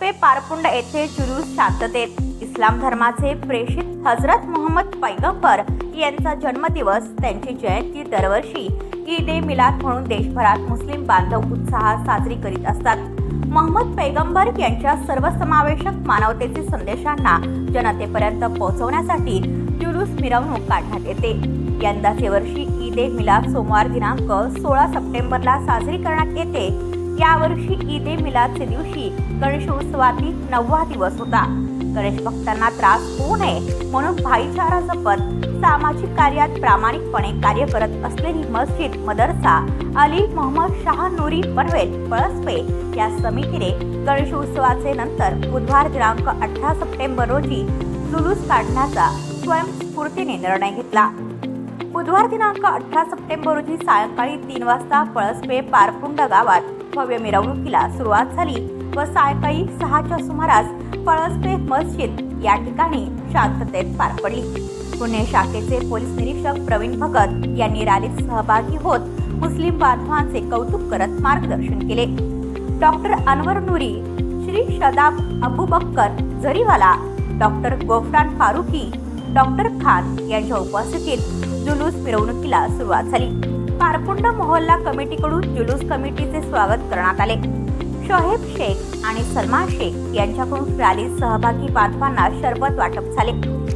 पारपुंड येथे जुलूस शांततेत इस्लाम धर्माचे प्रेषित हजरत मोहम्मद पैगंबर यांचा जन्मदिवस त्यांची जयंती दरवर्षी ईद ए मिलाद म्हणून देशभरात मुस्लिम बांधव उत्साहात साजरी करीत असतात. मोहम्मद पैगंबर यांच्या सर्वसमावेशक मानवतेचे संदेशांना जनतेपर्यंत पोहोचवण्यासाठी जुलूस मिरवणूक काढण्यात येते. यंदाचे वर्षी ईद ए मिलाद सोमवार दिनांक सोळा सप्टेंबरला साजरी करण्यात येते. यावर्षी ईद ए मिलादच्या दिवशी गणेशोत्सवातील नववा दिवस होता. गणेश भक्तांना त्रास होऊ नये म्हणून भाईचारा जपत सामाजिक कार्यात प्रामाणिकपणे कार्य करत असलेली मस्जिद मदरसा अली मोहम्मद शाह नूरी पनवेल पळसपे या समितीने गणेशोत्सवाचे नंतर बुधवार दिनांक अठरा सप्टेंबर रोजी जुलूस काढण्याचा स्वयंस्फूर्तीने निर्णय घेतला. बुधवार दिनांक अठरा सप्टेंबर रोजी सायंकाळी तीन वाजता पळसपे पारकुंड गावात भव्य मिरवणुकीला सुरुवात झाली व सायंकाळी सहाच्या सुमारास पळसपे मस्जिद या ठिकाणी शांततेत पार पडली. पुणे शाखेचे पोलीस निरीक्षक प्रवीण भगत यांनी रॅलीत सहभागी होत मुस्लिम बांधवांचे कौतुक करत मार्गदर्शन केले. Doctor Anwar Nuri Shri Shadab Abu Bakkar Zariwala doctor Gofran Farooqui doctor Khan यांच्या उपस्थितीत जुलूस मिरवणुकीला सुरुवात झाली. पारकुंड मोहल्ला कमिटीकडून जुलूस कमिटीचे स्वागत करण्यात आले. शोहेब शेख आणि सलमान शेख यांच्याकडून रॅलीत सहभागी बांधवांना शरबत वाटप झाले.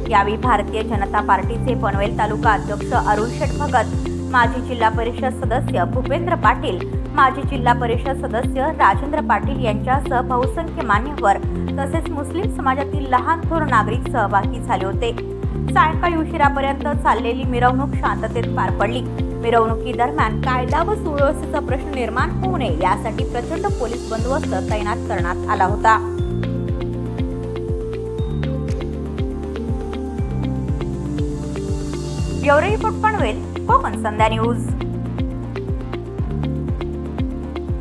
यावेळी भारतीय जनता पार्टीचे पनवेल तालुका अध्यक्ष अरुण शेठ भगत माजी जिल्हा परिषद सदस्य भूपेंद्र पाटील माजी जिल्हा परिषद सदस्य राजेंद्र पाटील यांच्यासह बहुसंख्य मान्यवर तसेच मुस्लिम समाजातील लहान थोर नागरिक सहभागी झाले होते. सायंकाळी उशिरापर्यंत चाललेली मिरवणूक शांततेत पार पडली. मिरवणुकीदरम्यान कायदा व सुव्यवस्थेचा प्रश्न निर्माण होऊ नये यासाठी प्रचंड पोलीस बंदोबस्त तैनात करण्यात आला होता. Bureau report Panvel Konkan Sandhya news.